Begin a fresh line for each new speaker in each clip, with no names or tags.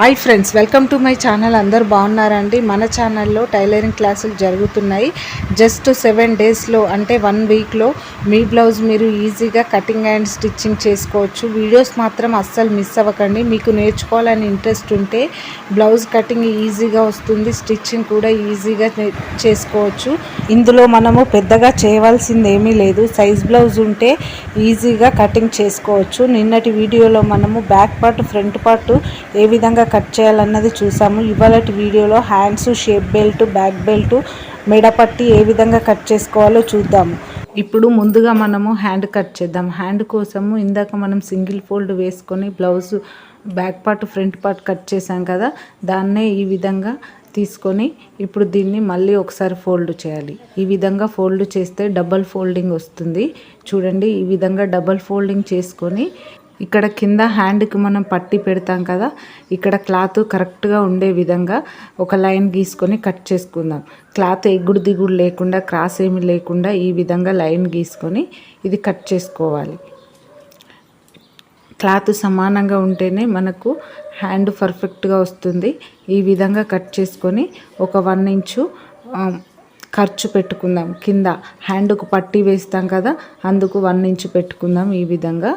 Hi friends welcome to my channel అందరు బాగున్నారండి? మన ఛానల్లో టైలరింగ్ క్లాసులు జరుగుతున్నాయి. జస్ట్ సెవెన్ డేస్లో అంటే వన్ వీక్లో మీ బ్లౌజ్ మీరు ఈజీగా కటింగ్ అండ్ స్టిచ్చింగ్ చేసుకోవచ్చు. వీడియోస్ మాత్రం అస్సలు మిస్ అవ్వకండి. మీకు నేర్చుకోవాలని ఇంట్రెస్ట్ ఉంటే బ్లౌజ్ కటింగ్ ఈజీగా వస్తుంది స్టిచ్చింగ్ కూడా ఈజీగా చేసుకోవచ్చు. ఇందులో మనము పెద్దగా చేయవలసింది ఏమీ లేదు. సైజ్ బ్లౌజ్ ఉంటే ఈజీగా కటింగ్ చేసుకోవచ్చు. నిన్నటి వీడియోలో మనము బ్యాక్ పార్ట్ ఫ్రంట్ పార్ట్ ఏ విధంగా కట్ చేయాలన్నది చూసాము. ఇవాళ వీడియోలో hands shape belt back belt మెడపట్టి ఏ విధంగా కట్ చేసుకోవాలో చూద్దాము. ఇప్పుడు ముందుగా మనము హ్యాండ్ కట్ చేద్దాం. హ్యాండ్ కోసము ఇందాక మనం సింగిల్ ఫోల్డ్ వేసుకొని blouse back part front part cut చేసాం కదా దాన్నే ఈ విధంగా తీసుకొని ఇప్పుడు దీన్ని మళ్ళీ ఒకసారి ఫోల్డ్ చేయాలి. ఈ విధంగా ఫోల్డ్ చేస్తే డబల్ ఫోల్డింగ్ వస్తుంది. చూడండి ఈ విధంగా డబల్ ఫోల్డింగ్ చేసుకొని ఇక్కడ కింద హ్యాండ్కి మనం పట్టి పెడతాం కదా ఇక్కడ క్లాత్ కరెక్ట్గా ఉండే విధంగా ఒక లైన్ గీసుకొని కట్ చేసుకుందాం. క్లాత్ ఎగుడు దిగుడు లేకుండా క్రాస్ ఏమి లేకుండా ఈ విధంగా లైన్ గీసుకొని ఇది కట్ చేసుకోవాలి. క్లాత్ సమానంగా ఉంటేనే మనకు హ్యాండ్ పర్ఫెక్ట్గా వస్తుంది. ఈ విధంగా కట్ చేసుకొని ఒక వన్ ఇంచు um, ఖర్చు పెట్టుకుందాం. కింద హ్యాండ్కు పట్టి వేస్తాం కదా అందుకు వన్ ఇంచు పెట్టుకుందాం ఈ విధంగా.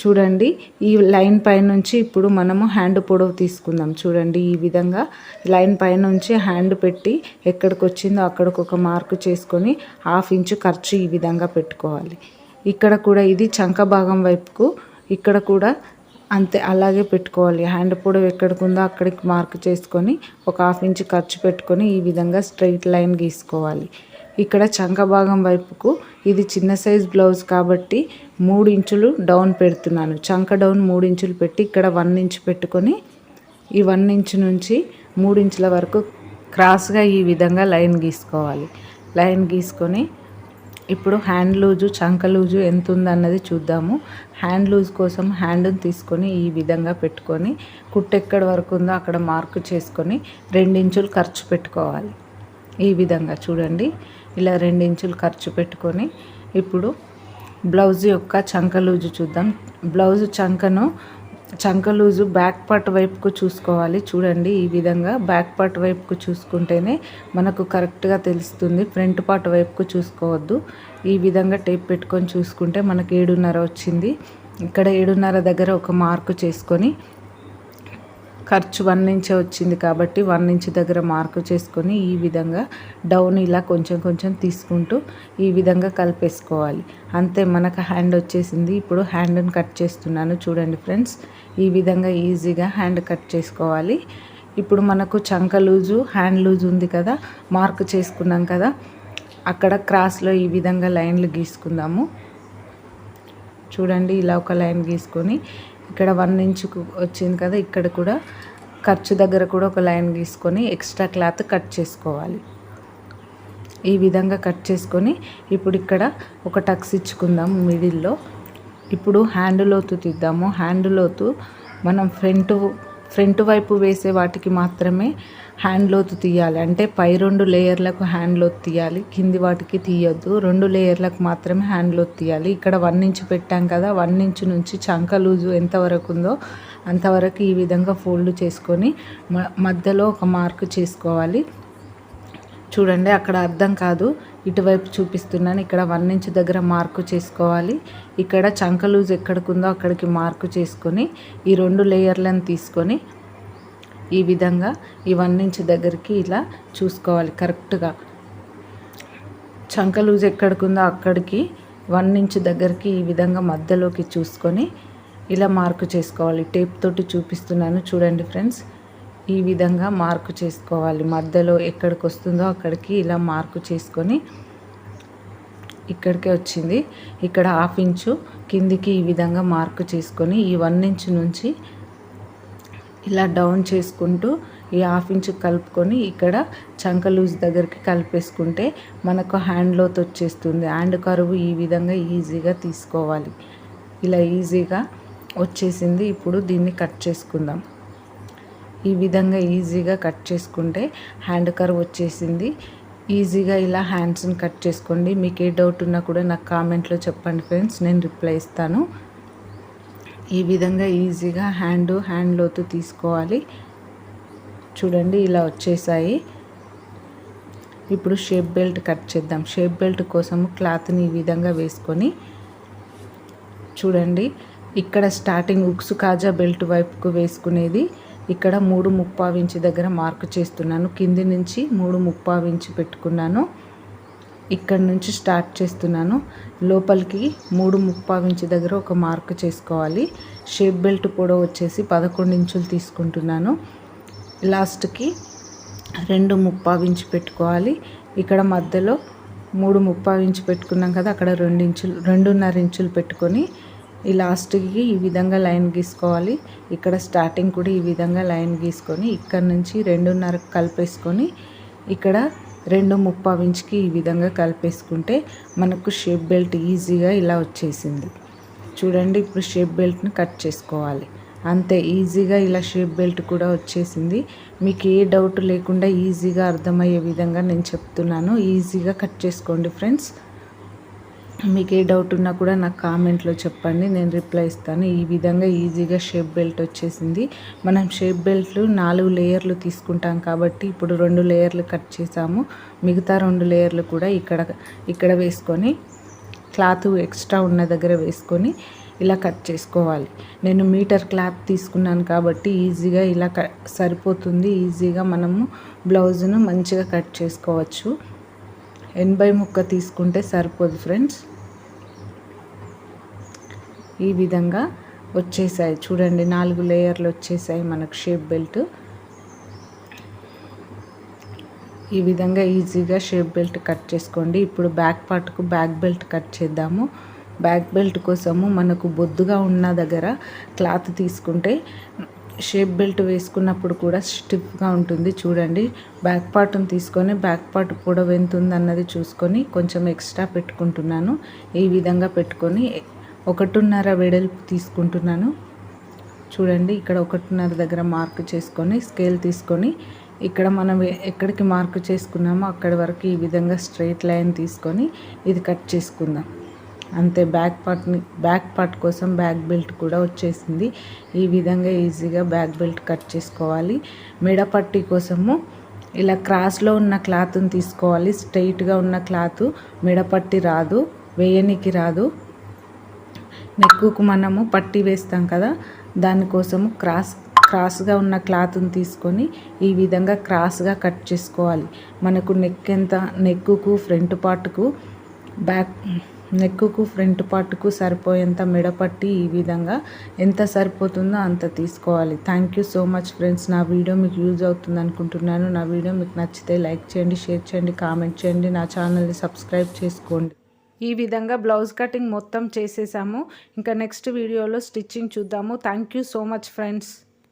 చూడండి ఈ లైన్ పైనుంచి ఇప్పుడు మనము హ్యాండ్ పొడవు తీసుకుందాం. చూడండి ఈ విధంగా లైన్ పైనుంచి హ్యాండ్ పెట్టి ఎక్కడికి వచ్చిందో అక్కడికి ఒక మార్కు చేసుకొని హాఫ్ ఇంచు ఖర్చు ఈ విధంగా పెట్టుకోవాలి. ఇక్కడ కూడా ఇది చంక భాగం వైపుకు ఇక్కడ కూడా అంతే అలాగే పెట్టుకోవాలి. హ్యాండ్ పొడవు ఎక్కడికి ఉందో అక్కడికి మార్క్ చేసుకొని ఒక హాఫ్ ఇంచ్ ఖర్చు పెట్టుకొని ఈ విధంగా స్ట్రైట్ లైన్ గీసుకోవాలి. ఇక్కడ చంక భాగం వైపుకు ఇది చిన్న సైజ్ బ్లౌజ్ కాబట్టి మూడు ఇంచులు డౌన్ పెడుతున్నాను. చంక డౌన్ మూడు ఇంచులు పెట్టి ఇక్కడ వన్ ఇంచ్ పెట్టుకొని ఈ వన్ ఇంచ్ నుంచి మూడు ఇంచుల వరకు క్రాస్గా ఈ విధంగా లైన్ గీసుకోవాలి. లైన్ గీసుకొని ఇప్పుడు హ్యాండ్ లూజు చంక లూజు ఎంత ఉందన్నది చూద్దాము. హ్యాండ్ లూజ్ కోసం హ్యాండ్ని తీసుకొని ఈ విధంగా పెట్టుకొని కుట్టు ఎక్కడి వరకు ఉందో అక్కడ మార్కు చేసుకొని రెండించులు ఖర్చు పెట్టుకోవాలి. ఈ విధంగా చూడండి. ఇలా రెండించులు ఖర్చు పెట్టుకొని ఇప్పుడు బ్లౌజ్ యొక్క చంక లూజు చూద్దాం. బ్లౌజ్ చంకను చంక లూజు బ్యాక్ పార్ట్ వైపుకు చూసుకోవాలి. చూడండి ఈ విధంగా బ్యాక్ పార్ట్ వైపుకు చూసుకుంటేనే మనకు కరెక్ట్గా తెలుస్తుంది. ఫ్రంట్ పార్ట్ వైపుకు చూసుకోవద్దు. ఈ విధంగా టేప్ పెట్టుకొని చూసుకుంటే మనకి ఏడున్నర వచ్చింది. ఇక్కడ ఏడున్నర దగ్గర ఒక మార్కు చేసుకొని ఖర్చు వన్ ఇంచే వచ్చింది కాబట్టి వన్ ఇంచ్ దగ్గర మార్కు చేసుకొని ఈ విధంగా డౌన్ ఇలా కొంచెం కొంచెం తీసుకుంటూ ఈ విధంగా కలిపేసుకోవాలి. అంతే మనకు హ్యాండ్ వచ్చేసింది. ఇప్పుడు హ్యాండ్ని కట్ చేస్తున్నాను చూడండి ఫ్రెండ్స్. ఈ విధంగా ఈజీగా హ్యాండ్ కట్ చేసుకోవాలి. ఇప్పుడు మనకు చంక లూజు హ్యాండ్ లూజ్ ఉంది కదా మార్క్ చేసుకున్నాం కదా అక్కడ క్రాస్లో ఈ విధంగా లైన్లు గీసుకుందాము. చూడండి ఇలా ఒక లైన్ గీసుకొని ఇక్కడ వన్ ఇంచ్ వచ్చింది కదా ఇక్కడ కూడా ఖర్చు దగ్గర కూడా ఒక లైన్ గీసుకొని ఎక్స్ట్రా క్లాత్ కట్ చేసుకోవాలి. ఈ విధంగా కట్ చేసుకొని ఇప్పుడు ఇక్కడ ఒక టక్స్ ఇచ్చుకుందాం మిడిల్లో. ఇప్పుడు హ్యాండ్ లోతు తీద్దాము. హ్యాండ్ లోతు మనం ఫ్రంట్ ఫ్రంట్ వైపు వేసే వాటికి మాత్రమే హ్యాండ్ లోతు తీయాలి. అంటే పై రెండు లేయర్లకు హ్యాండ్ లోతు తీయాలి. కింది వాటికి తీయొద్దు. రెండు లేయర్లకు మాత్రమే హ్యాండ్ లోతు తీయాలి. ఇక్కడ వన్ ఇంచ్ పెట్టాం కదా వన్ ఇంచ్ నుంచి చంక లూజు ఎంతవరకు ఉందో అంతవరకు ఈ విధంగా ఫోల్డ్ చేసుకొని మ- మధ్యలో ఒక మార్క్ చేసుకోవాలి. చూడండి అక్కడ అర్థం కాదు. ఇటువైపు చూపిస్తున్నాను. ఇక్కడ వన్ ఇంచ్ దగ్గర మార్కు చేసుకోవాలి. ఇక్కడ చంక లూజ్ ఎక్కడికి ఉందో అక్కడికి మార్కు చేసుకొని ఈ రెండు లేయర్లను తీసుకొని ఈ విధంగా ఈ వన్ ఇంచ్ దగ్గరికి ఇలా చూసుకోవాలి కరెక్ట్గా. చంక లూజ్ ఎక్కడికి ఉందో అక్కడికి వన్ ఇంచ్ దగ్గరికి ఈ విధంగా మధ్యలోకి చూసుకొని ఇలా మార్కు చేసుకోవాలి. టేప్ తోటి చూపిస్తున్నాను. చూడండి ఫ్రెండ్స్. ఈ విధంగా మార్కు చేసుకోవాలి. మధ్యలో ఎక్కడికి వస్తుందో అక్కడికి ఇలా మార్కు చేసుకొని ఇక్కడికే వచ్చింది. ఇక్కడ హాఫ్ ఇంచు కిందికి ఈ విధంగా మార్కు చేసుకొని ఈ వన్ ఇంచ్ నుంచి ఇలా డౌన్ చేసుకుంటూ ఈ హాఫ్ ఇంచ్ కలుపుకొని ఇక్కడ చంక లూజ్ దగ్గరికి కలిపేసుకుంటే మనకు హ్యాండ్ లోత్ వచ్చేస్తుంది. హ్యాండ్ కరువు ఈ విధంగా ఈజీగా తీసుకోవాలి. ఇలా ఈజీగా వచ్చేసింది. ఇప్పుడు దీన్ని కట్ చేసుకుందాం. ఈ విధంగా ఈజీగా కట్ చేసుకుంటే హ్యాండ్ కర్వ్ వచ్చేసింది. ఈజీగా ఇలా హ్యాండ్స్ని కట్ చేసుకోండి. మీకు ఏ డౌట్ ఉన్నా కూడా నాకు కామెంట్లో చెప్పండి ఫ్రెండ్స్. నేను రిప్లై ఇస్తాను. ఈ విధంగా ఈజీగా హ్యాండ్ హ్యాండ్ లోతు తీసుకోవాలి. చూడండి ఇలా వచ్చేసాయి. ఇప్పుడు షేప్ బెల్ట్ కట్ చేద్దాం. షేప్ బెల్ట్ కోసము క్లాత్ని ఈ విధంగా వేసుకొని చూడండి. ఇక్కడ స్టార్టింగ్ ఉక్సు కాజా బెల్ట్ వైపుకు వేసుకునేది. ఇక్కడ మూడు ముప్పావు ఇంచు దగ్గర మార్కు చేస్తున్నాను. కింది నుంచి మూడు ముప్పావు ఇంచు పెట్టుకున్నాను. ఇక్కడ నుంచి స్టార్ట్ చేస్తున్నాను. లోపలికి మూడు ముప్పావు ఇంచు దగ్గర ఒక మార్క్ చేసుకోవాలి. షేప్ బెల్ట్ పొడవు వచ్చేసి పదకొండు ఇంచులు తీసుకుంటున్నాను. లాస్ట్కి రెండు ముప్పావు ఇంచు పెట్టుకోవాలి. ఇక్కడ మధ్యలో మూడు ముప్పావు ఇంచు పెట్టుకున్నాం కదా అక్కడ రెండు ఇంచులు రెండున్నర ఇంచులు పెట్టుకొని ఈ లాస్ట్కి ఈ విధంగా లైన్ గీసుకోవాలి. ఇక్కడ స్టార్టింగ్ కూడా ఈ విధంగా లైన్ గీసుకొని ఇక్కడ నుంచి రెండున్నర కలిపేసుకొని ఇక్కడ రెండు ముప్పావు ఈ విధంగా కలిపేసుకుంటే మనకు షేప్ బెల్ట్ ఈజీగా ఇలా వచ్చేసింది. చూడండి ఇప్పుడు షేప్ బెల్ట్ని కట్ చేసుకోవాలి. అంతే ఈజీగా ఇలా షేప్ బెల్ట్ కూడా వచ్చేసింది. మీకు ఏ డౌట్ లేకుండా ఈజీగా అర్థమయ్యే విధంగా నేను చెప్తున్నాను. ఈజీగా కట్ చేసుకోండి ఫ్రెండ్స్ మీకు ఏ డౌట్ ఉన్నా కూడా నాకు కామెంట్లో చెప్పండి నేను రిప్లై ఇస్తాను. ఈ విధంగా ఈజీగా షేప్ బెల్ట్ వచ్చేసింది. మనం షేప్ బెల్ట్లు నాలుగు లేయర్లు తీసుకుంటాం కాబట్టి ఇప్పుడు రెండు లేయర్లు కట్ చేసాము. మిగతా రెండు లేయర్లు కూడా ఇక్కడ ఇక్కడ వేసుకొని క్లాత్ ఎక్స్ట్రా ఉన్న దగ్గర వేసుకొని ఇలా కట్ చేసుకోవాలి. నేను మీటర్ క్లాత్ తీసుకున్నాను కాబట్టి ఈజీగా ఇలా క సరిపోతుంది. ఈజీగా మనము బ్లౌజ్ను మంచిగా కట్ చేసుకోవచ్చు. ఎనభై ముక్క తీసుకుంటే సరిపోదు ఫ్రెండ్స్ ఈ విధంగా వచ్చేసాయి. చూడండి నాలుగు లేయర్లు వచ్చేసాయి మనకు షేప్ బెల్ట్. ఈ విధంగా ఈజీగా షేప్ బెల్ట్ కట్ చేసుకోండి. ఇప్పుడు బ్యాక్ పార్ట్కు బ్యాక్ బెల్ట్ కట్ చేద్దాము. బ్యాక్ బెల్ట్ కోసము మనకు బొద్దుగా ఉన్న దగ్గర క్లాత్ తీసుకుంటే షేప్ బెల్ట్ వేసుకున్నప్పుడు కూడా స్టిఫ్గా ఉంటుంది. చూడండి బ్యాక్ పార్ట్ని తీసుకొని బ్యాక్ పార్ట్ పొడవు ఎంత ఉందన్నది చూసుకొని కొంచెం ఎక్స్ట్రా పెట్టుకుంటున్నాను. ఈ విధంగా పెట్టుకొని ఒకటిన్నర వెడల్పు తీసుకుంటున్నాను. చూడండి ఇక్కడ ఒకటిన్నర దగ్గర మార్క్ చేసుకొని స్కేల్ తీసుకొని ఇక్కడ మనం ఎక్కడికి మార్క్ చేసుకున్నామో అక్కడి వరకు ఈ విధంగా స్ట్రైట్ లైన్ తీసుకొని ఇది కట్ చేసుకుందాం. అంతే బ్యాక్ పార్ట్ని బ్యాక్ పార్ట్ కోసం బ్యాక్ బెల్ట్ కూడా వచ్చేసింది. ఈ విధంగా ఈజీగా బ్యాక్ బెల్ట్ కట్ చేసుకోవాలి. మెడ పట్టి కోసము ఇలా క్రాస్లో ఉన్న క్లాత్ని తీసుకోవాలి. స్ట్రైట్గా ఉన్న క్లాత్ మెడపట్టి రాదు వేయనికి రాదు. నెక్కుకు మనము పట్టి వేస్తాం కదా దానికోసము క్రాస్ క్రాస్గా ఉన్న క్లాత్ని తీసుకొని ఈ విధంగా క్రాస్గా కట్ చేసుకోవాలి. మనకు నెక్ ఎంత నెక్కుకు ఫ్రంట్ పార్ట్కు బ్యాక్ నెక్కుకు ఫ్రంట్ పార్ట్కు సరిపోయేంత మెడపట్టి ఈ విధంగా ఎంత సరిపోతుందో అంత తీసుకోవాలి. Thank you so much friends నా వీడియో మీకు యూజ్ అవుతుంది అనుకుంటున్నాను. నా వీడియో మీకు నచ్చితే లైక్ చేయండి షేర్ చేయండి కామెంట్ చేయండి. నా ఛానల్ని సబ్స్క్రైబ్ చేసుకోండి. ఈ విధంగా బ్లౌజ్ కటింగ్ మొత్తం చేసేసాము. ఇంకా నెక్స్ట్ వీడియోలో స్టిచ్చింగ్ చూద్దాము. Thank you so much friends